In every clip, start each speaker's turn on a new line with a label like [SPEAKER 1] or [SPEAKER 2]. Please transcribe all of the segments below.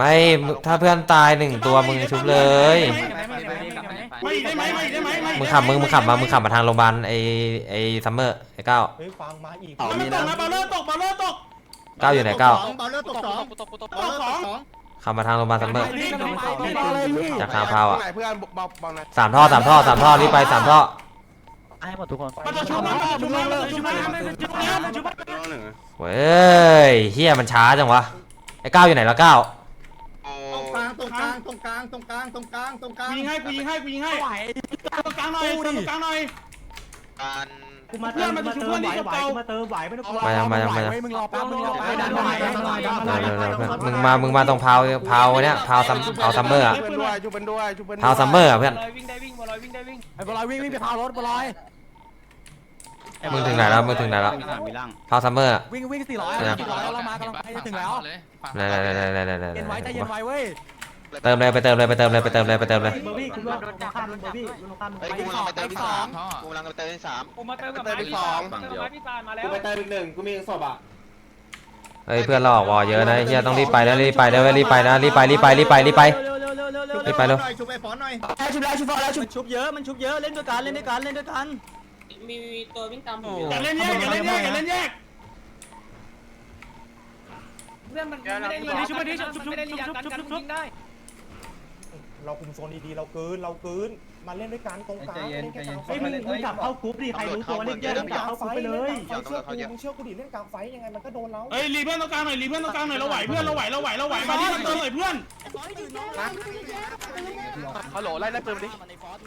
[SPEAKER 1] ไม่ถ้าเพื่อนตายหนึ่งตัวมึงชุบเลย
[SPEAKER 2] ไม่ได้ไหมไม่ได้ไหมไม่
[SPEAKER 1] มึงขับมึงมึงขับมามึงขับมาทางโรงพยาบาลไอไอซัมเมอร์ไอเก้า
[SPEAKER 3] เฮ้ยฟังมาอีก
[SPEAKER 2] บอลเลอร์ตกนะบอลเลอร์ตกบอลเลอร์ตก
[SPEAKER 1] เก้าอยู่ไหนเก้า
[SPEAKER 4] บอลเลอร์ตกสอง
[SPEAKER 2] ตกส
[SPEAKER 4] บอลเลอร์ต
[SPEAKER 2] อกง
[SPEAKER 4] สอง
[SPEAKER 1] ขับมาทางโรงพยาบาลซัมเมอร์จากทางพาวอะ
[SPEAKER 5] ไหนเพื่อนบอกบอกหน่อย
[SPEAKER 1] สามท่อสามท่อสามท่อรีบไปสามท่อ
[SPEAKER 6] ให้หมดทุกคน
[SPEAKER 2] มันจะชุบมันจะชุบมันจะชุบมันจะชุบมันจะชุบมัน
[SPEAKER 5] น้องหนึ่ง
[SPEAKER 1] เว้ยเฮียมันช้าจังวะไอเก้าอยู่ไหนแล้วเก้า
[SPEAKER 5] โอ้
[SPEAKER 4] ตรงกลางตรงกลางตรงกลางตรงกลางตรงกลางตรงกลาง
[SPEAKER 2] กูยิงให้กูยิงให้กูยิงให้ตรงกลางหน่อยตรงกลางหน่อย
[SPEAKER 5] การ
[SPEAKER 6] กูมาเติมมาเติมไหวไหวกูมาเติมไหวไม่ต้องกลัว
[SPEAKER 1] มายังมายังมายัง
[SPEAKER 6] มึงรอแป๊บมึงรอแป๊บดันหน่อยดันหน่อยดันห
[SPEAKER 1] เร็
[SPEAKER 6] น่อ
[SPEAKER 1] วยเร็วเร็วเพื่อนมึงมามึงมาตรงพาวพาวเนี้ยพาวซัมพาวซัมเมอร์อะ
[SPEAKER 5] ชุบเป็นด้วยชุบเป็นด้วยชุบเป็นด้วย
[SPEAKER 1] พาวซัมเมอร์อะเพื่อน
[SPEAKER 2] วิ่งได้วิ่งบอลวิ่งได้วิ่ง
[SPEAKER 6] ไอ้บอลวิ่งวิ่งไปพาวรถบอล
[SPEAKER 1] มึงถึงไหนแล้วมึงถึงไหนแล้วพาวซัมเมอร์อะ
[SPEAKER 6] วิ่งวิ่งสี่ร้อยสี่ร้อยเรามากำลังไปจะถึงแล้ว
[SPEAKER 1] ไหนไหนไหนไหนไหนไหน
[SPEAKER 6] เย็นไว้ใจเย็นไว้เว้ย
[SPEAKER 1] เติมเลยไปเติมเลยไปเติมเลยไปเติมเลยไปเติมเลย
[SPEAKER 6] เบอร์บี้คุณว่าคุณข้ามเบอร์บี้คุณข้าม
[SPEAKER 5] ไปกูมำลัไปเติมที่สามกูกำลังไปเติมที่สาม
[SPEAKER 2] กูมาเติมกับ
[SPEAKER 5] ไม้พี่สอง
[SPEAKER 2] เติมไม้พี่ตาลมาแล้ว
[SPEAKER 3] กูไปเติมอีกหนึ่งกูมีศพอะ
[SPEAKER 1] เฮ้ยเพื่อนเราออกวอเยอะนะเฮียต้องรีบไปแล้วรีบไปแล้วรีบไปนะรีบไปรีบไปรีบไปรีบไปรีบไปเร็ว
[SPEAKER 4] ชุบไอ้ฟอนหน่อย
[SPEAKER 6] ชุบแล้วชุบแล้วชุบชุบเยอะมันชุบเยอะเล่นด้วยกันเล่นด้วยกันเล่นด้วยกัน
[SPEAKER 7] มีตัววิ่งตามผมอย่า
[SPEAKER 2] เล่นแยกอย่าเล่นแยกอย่าเล่นแยก
[SPEAKER 7] เพื่อนมันไม่ได้ยิง
[SPEAKER 2] ชุบไปดิชุบชุบชุบชุบชุบชุบได้
[SPEAKER 3] เราคุมโซนดีๆ เราเกิน เราเกิน มาเล่นด้วยกันตรงกลางเล่นแค่กลางไฟ
[SPEAKER 6] เฮ้ยมึงมึงกลับเข้ากรุ๊ปดิใครรู้ตัวเล่นเยอะมึงกลับเข้ากรุ๊ปไปเลย
[SPEAKER 3] ไฟเชื่อกูมึงเชื่อกูดิเล่นกลางไฟยังไงมันก็โดนเรา
[SPEAKER 2] เฮ้ยรีเพื่อนตรงกลางหน่อยรีเพื่อนตรงกลางหน่อยเราไหวเพื่อนเราไหวเราไหวเราไหวมาดิมาเติมหน่อยเพื่อน
[SPEAKER 5] ฮัลโหลไล่ไล่ปืนดิ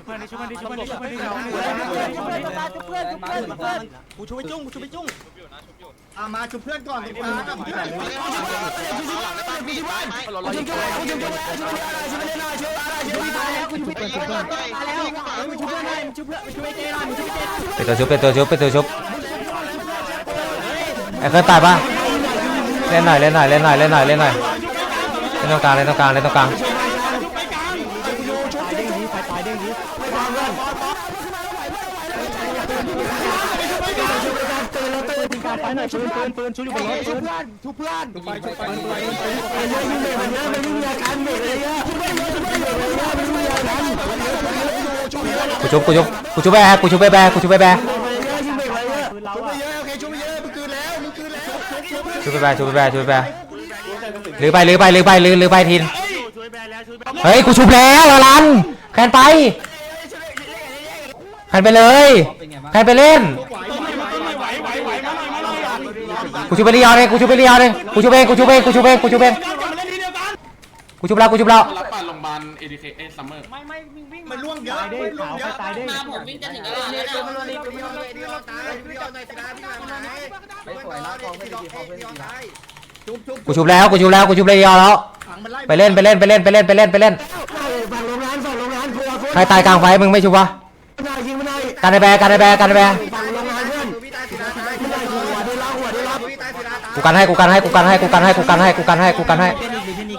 [SPEAKER 6] เพื่อนดิชุบเพื่อนดิชุบเพื่อนดิชุบเพื่อนดิชุบเพื่อนดิชุบเพื่อนชุบเพื่อนชุบเพื่อนชุบเพื่อนกูชุบไปจุ้งกูชุบไปจุ้ง
[SPEAKER 4] อะมาชุบเพื่อนก่อนตรงกลางกับเพื่อน
[SPEAKER 5] ฮัลโหลไล่ปืน
[SPEAKER 1] เป็นตัวชุบเป็นตัวชุบเป็นตัวชุบไอ้เคยตายปะเล่นหน่อยเล่นหน่อยเล่นหน่อยเล่นหน่อยเล่นหน่อยเล่นตรงกลางเล่นตรงกลางเล่นตรงกลาง
[SPEAKER 6] ตายเด้งนี้ตายเด้งนี้ปืนการไฟหน่อยปืนปืนปืนชุบอยู่บนรถปืนชุบเพื่อนชุบเพื่อนชุบไปชุบไปไอ้เรื่องยิงเบรกมันเยอะมันยิงยากันเบรกเลยเยอะ ชุบกู
[SPEAKER 1] ชุบกูชุบแบกกูชุบแบกกูชุบแบก
[SPEAKER 4] ชุบเยอะมึงคืนแล้วมึงคืนแล้ว
[SPEAKER 1] ชุบไปแบกชุบไปแบกชุบไปแบกหรือไปหรือไปหรือไปหรือหรือไปทีนเฮ้ยกูชุบแล้วลาลันแคนไปแคนไปเลยแคนไปเล่นกูชุบไปเรียวเลยกูชุบไปเรียวเลยกูชุบเองกูชุบเองกูชุบเองกูชุบเองกูชุบแล้วกูชุบแล้ว
[SPEAKER 8] รับป่าโรงพยาบาล ADK เอซัมเมอร์
[SPEAKER 2] ไม่ไม่วิ่งวิ่ง
[SPEAKER 4] มันล่วงเยอะ
[SPEAKER 6] ตายเด้ง
[SPEAKER 4] ล่ว
[SPEAKER 6] ขางว
[SPEAKER 4] เย
[SPEAKER 6] ไป
[SPEAKER 4] อะ
[SPEAKER 6] ตายเด้ง
[SPEAKER 7] มาผมวิ่งจะถึงแล้ว
[SPEAKER 4] เดี
[SPEAKER 7] เนี่ย
[SPEAKER 4] ยวมันเดียวเดียวเดียวตายเดียวในสนามพี่มาไหนไม่สวยนะกองไม่ดีกองไม่ดีตายชุบชุบ
[SPEAKER 1] กูชุบแล้วกูชุบแล้วกูชุบเรียวแล้ว
[SPEAKER 4] ขังมันไล่
[SPEAKER 1] ไปเล่นไปเล่นไปเล่นไปเล่นไปเล่นไปเล่น
[SPEAKER 6] ฝั่งโรงงานฝั่งโรงงานครัว
[SPEAKER 1] ใครตายกลางไฟมึงไม่ชุบวะ
[SPEAKER 6] นายยิงไม่ได้
[SPEAKER 1] การในแบกการในแบกการในแบก
[SPEAKER 6] ฝั่งโรงงานเพื่อน
[SPEAKER 4] พี่ตายสิราตาย
[SPEAKER 6] ไม่ได้หัวได้ล้หัวได้ล้
[SPEAKER 4] พี่ตายสิราตาย
[SPEAKER 1] กูกันให้กูกันให้กูกันให้กูกันให้กูกันให้กูกันให้กูกันให้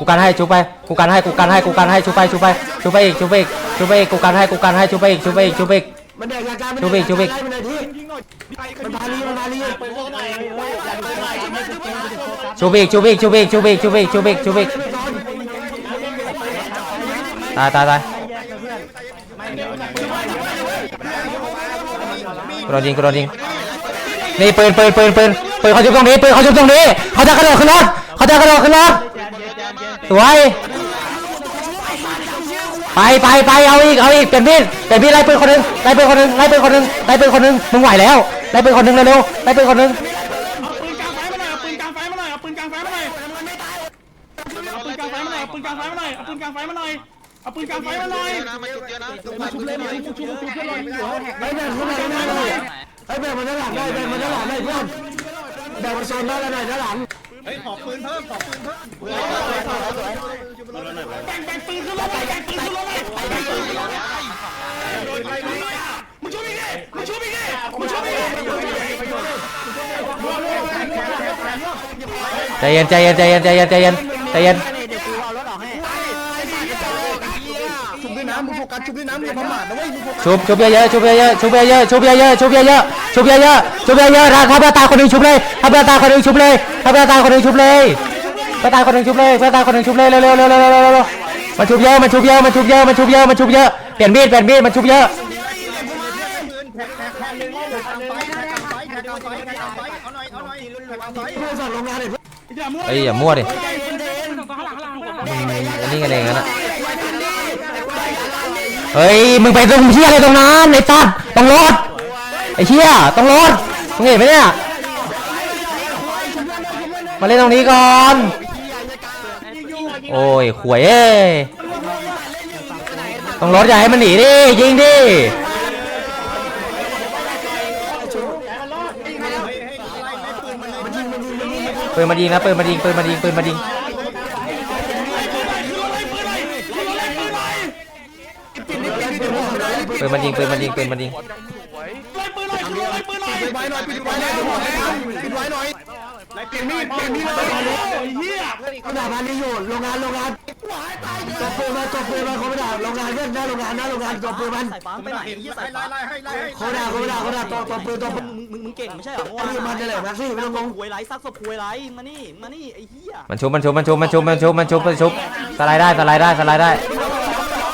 [SPEAKER 1] กูกันให้ชุบไปกูกันให้กูกันให้กูกันให้ชุบไปชุบไปชุบไปอีกชุบไปอีกชุบไปอีกกูกันให้กูกันให้ชุบไปอีกชุบไปอีกชุบไปอีก
[SPEAKER 6] มันแดกยาการ
[SPEAKER 1] ชุบอีกชุบอีก
[SPEAKER 6] มันได้ที่มันพาลีมันพาลีปืนพวกไหนเอ้ยอยากได้ไหนไม่ชุบเกมจะโฟกัส
[SPEAKER 1] ชุบอีกชุบอีกชุบอีกชุบอีกชุบอีกชุบอีกชุบอีกตายตายตายกูโดนยิงกูโดนยิงนี่ปืนปืนปืนปืนปืนเขาชุบตรงนี้ปืนเขาชุบตรงนี้เขาจะกระโดดขึ้นรถเขาจะกระโดดขึ้นรถ สวย ไปไปไปเอาอีกเอาอีกเปลี่ยนมีดเปลี่ยนมีดไล่ปืนคนหนึงไล่ปืนคนหนึงไล่ปืนคนหนึงไล่ปืนคนหนึงมึงไหวแล้วไล่ปืนคนหนึงเร็วๆไล่ปืนคนหนึง
[SPEAKER 2] เอาปืนกลางไฟมาหน่อยเอาปืนกลางไฟมาหน่อยเอาปืนกลางไฟมาหน่อยเอาปืนกลางไฟมาหน่อยเอาปืนกลางไฟมาหน่อยเอาปืนกลางไฟมาหน่อยเอาปืนกลางไฟมาหน่อย
[SPEAKER 5] นะมันจุดเยอะนะ
[SPEAKER 4] ชุบเล่นชุบชุบชุบชุบเพื่อนอยู่แหก
[SPEAKER 6] ไอ้แบ่งคนไหนได้เลยไอ้แบ่งมันด้านหลังได้แบ่งมันด้านหลังได้เพื่อนแบ่งมันโซนได้แล้วหน่อยด้านหลัง
[SPEAKER 4] เฮ้ยขอปืนเพิ่มขอปืนเพิ่ม
[SPEAKER 1] ใจเย็นใจเย็นใจเย็นใจเย็นใจเย็นใจเย็น
[SPEAKER 4] โฟกัสชุบด้วยนะมึงอย่าประมาทนะเว้ยมึงโฟกัส
[SPEAKER 1] ชุบชุบเยอะๆชุบเยอะๆชุบเยอะๆชุบเยอะๆชุบเยอะๆชุบเยอะๆชุบเยอะๆถ้าถ้าเพื่อนตายคนหนึงชุบเลยถ้าเพื่อนตายคนหนึงชุบเลยถ้าเพื่อนตายคนหนึงชุบเลยพื่อนตายคนหนึ่งชุบเลยเพื่อนตายคนหนึ่งชุบเลยเร็วเร็วเร็วเร็วเร็วเร็วเร็วมันชุบเยอะมันชุบเยอะมันชุบเยอะมันชุบเยอะมันชุบเยอะเปลี่ยนมีดเปลี่ยนมีดมันชุบเยอะ
[SPEAKER 2] อย่ามั่ว
[SPEAKER 1] เอ้ยอย่ามั่วดิ
[SPEAKER 2] ข้างหลังข้างหลังข้างหลัง
[SPEAKER 1] มึงอันนี้กันเองนะ เฮ้ย มึงไปตรงเชี่ยอะไรตรงนั้นไอ้ตัดตรงรถไอ้เชี่ยตรงรถมึงเห็นไหมเนี่ย มาเล่นตรงนี้ก่อน โอ้ยขวยเอ้ยตรงรถอย่าให้มันหนีดิ ยิงดิปืนมายิงนะปืนมายิงปืนมายิงปืนมายิง ปืนมันยิงปืนมันยิงปืนมันยิง
[SPEAKER 2] ไล่ปืนหน่อยคือไล่ปืนหน่อย
[SPEAKER 4] ปิดไว้หน่อยปิดไว้หน่อยปิดไว้หน่อย
[SPEAKER 2] เปลี่ยนมีดเปลี่ยนมีดเลยไอ้เหี้ย
[SPEAKER 6] เขาด่าพันนี่อยู่โรงงานโรงงานจบปืนมาจบปืนมาเขาไม่ด่าโรงงานเพื่อนหน้าโรงงานหน้าโรงงานจบปืนมัน
[SPEAKER 4] ไปไหนไล่ไล่ไล่ไล่
[SPEAKER 6] เขาด่าเขาด่าเขาด่าตัวตัวปืนตัวปืน
[SPEAKER 9] มึงมึงเก่งไม่ใช่เหรอเมื่อ
[SPEAKER 6] ไอ้
[SPEAKER 9] วาน
[SPEAKER 6] นี่มันจะแหลมนะสิไม่ต้องงง
[SPEAKER 9] หวยไรซักศพหวยไรมานี่มานี่ไอ้เหี้ย
[SPEAKER 1] มันชุบมันชุบมันชุบมันชุบมันชุบมันชุบมันชุบสไลด์ได้สไลด์ได้สไลด์ได้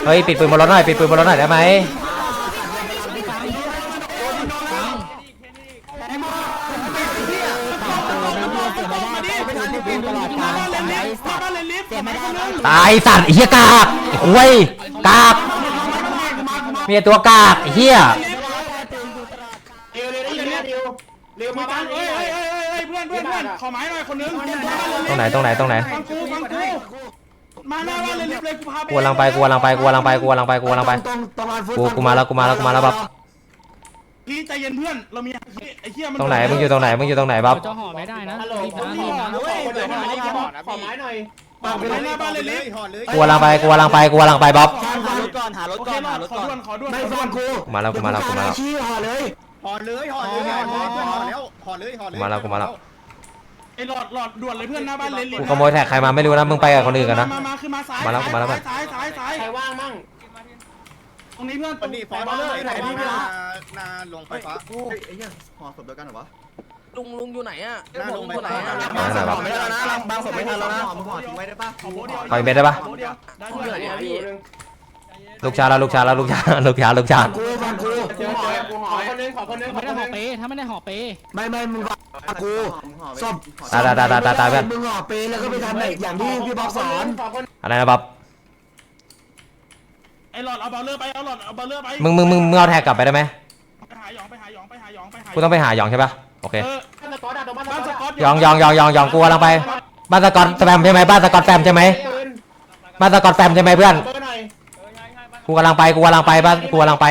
[SPEAKER 1] เฮ้ยปิดปืนบนรถหน่อยปิดปืนบนรถหน่อยได้ไหม
[SPEAKER 2] ตายนไม่ได้คนนึง
[SPEAKER 1] ตายสัตว์เหี้ยกากไอ้ยกากมีตัวกากเหี้ย
[SPEAKER 2] เร็วมาบ้านเอ้ยเอ้ยเอ้ยเพื่อนเพื่อนเพื่อนขอไม้หน่อยคนนึง
[SPEAKER 1] ตรงไหนตรงไหนตรงไหน
[SPEAKER 2] มาหน้าบ้านเลนลิฟต์เลยกูพาไป
[SPEAKER 1] กูกำลังไปกูกำลังไปกูกำลังไปกูกำลังไปกูกำลังไป
[SPEAKER 6] ตรงตรงงานฟุต
[SPEAKER 1] กูกูมาแล้วกูมาแล้วกูมาแล้วบับ
[SPEAKER 2] พี่ใจเย็นเพื่อนเรามีไอ้เหี้ยมัน
[SPEAKER 1] ตรงไหนมึงอยู่ตรงไหนมึงอยู่ตรงไหนบับ
[SPEAKER 2] จะห่อไม้หน่อยปากไปหน้าบ้านเลนลิฟต์
[SPEAKER 4] ห่อเลย
[SPEAKER 1] กูกำลังไปกูกำลังไปกูกำลังไปบ๊อบ
[SPEAKER 9] หารถก่อนหารถก่อนหารถก่อน
[SPEAKER 2] ขอด่วน
[SPEAKER 6] ไม่
[SPEAKER 2] ขอด่
[SPEAKER 6] ฟั
[SPEAKER 2] วน
[SPEAKER 6] งกู
[SPEAKER 1] มาแล้วกูมาแล้วกูมาแล้ว
[SPEAKER 6] ห่อเลย
[SPEAKER 4] ห่อเลยห่อเลยห่อเลยห่อแล้วห่อเลยห่อเลย
[SPEAKER 1] มาแล้วกูมาแล้ว
[SPEAKER 2] อ้หลอดหลอดด่วนเลยเพื่อนหน้าบ้านเลนลิฟ
[SPEAKER 1] กู
[SPEAKER 2] ต์
[SPEAKER 1] ขโมยแท็กใครมาไม่รู้นะมึงไปกับคนอื่นกันนะ
[SPEAKER 2] มามาคือมาซ้าย
[SPEAKER 1] มาแล้วกูมาแล้ว
[SPEAKER 2] ซ้ายซ้ายซ้ายซ้ายใครว่างมั่ง ตรงนี้เพื่อนตร
[SPEAKER 4] วัน
[SPEAKER 2] ง
[SPEAKER 4] นี้ฟ
[SPEAKER 2] ไฟ
[SPEAKER 4] อน
[SPEAKER 2] บอลเลอร์
[SPEAKER 4] ไหน
[SPEAKER 2] ไอ้
[SPEAKER 4] ที่
[SPEAKER 2] ที่
[SPEAKER 4] นา
[SPEAKER 2] พี่รัก
[SPEAKER 4] นาลงไฟฟ้าไอ้เหี้ยห่อศพเดียวกันเหรอวะ
[SPEAKER 7] ลุงลุงอยู่ไหนอะ
[SPEAKER 4] นาลงไฟฟ้า
[SPEAKER 1] มาไหนบับ
[SPEAKER 9] ไม่ได้แล้วนะบางศพไม่ทันแล้วนะ
[SPEAKER 4] มึงห่อทิ้งไว้ได้ปะ
[SPEAKER 2] ขอโบเดียว
[SPEAKER 1] ขออีกเม็ดได้ปะ
[SPEAKER 2] โบเดียวได้เพื่อน
[SPEAKER 7] เนี่ยพี่
[SPEAKER 1] ลูกชายแล้วลูกชายแล้วลูกชายลูกชายลูกชาย
[SPEAKER 6] กูฟังกู
[SPEAKER 2] ขอ คนนึงขอคนนึง
[SPEAKER 10] ไม่ได้หอเปถ้าไม่ได้หอเป
[SPEAKER 6] ไม่ไม่มึงฟังกูศพ
[SPEAKER 1] ตายตายตายตายตายตายเพื่อน
[SPEAKER 6] มึงห่อเปแล้วก็ไปทำอะไรอย่างที่พี่บอกสอน
[SPEAKER 1] อะไรนะบับ
[SPEAKER 2] ไอ้หลอดเอาบอลเลอร์ไปเอาหลอดเอาบอลเลอร์ไป
[SPEAKER 1] มึงมึงมึงมึงเอาแท็กกลับไปได้ไหม
[SPEAKER 2] ไปหาหยองไปหาหยองไปหาหยองไปหา
[SPEAKER 1] กูต้องไปหาหยองใช่ปะโอเค
[SPEAKER 2] เออบ้านสกอตอะตรงบ้านสกอต
[SPEAKER 1] หยองหยองหยองหยองหยองกูกำลังไปบ้านสกอตแฟมใช่ไหมบ้านสกอตแฟมใช่ไหมบ้านสกอตแฟมใช่ไหมเพื่อนกูกำลังไปกูกำลังไปบ้านกูกำลังไป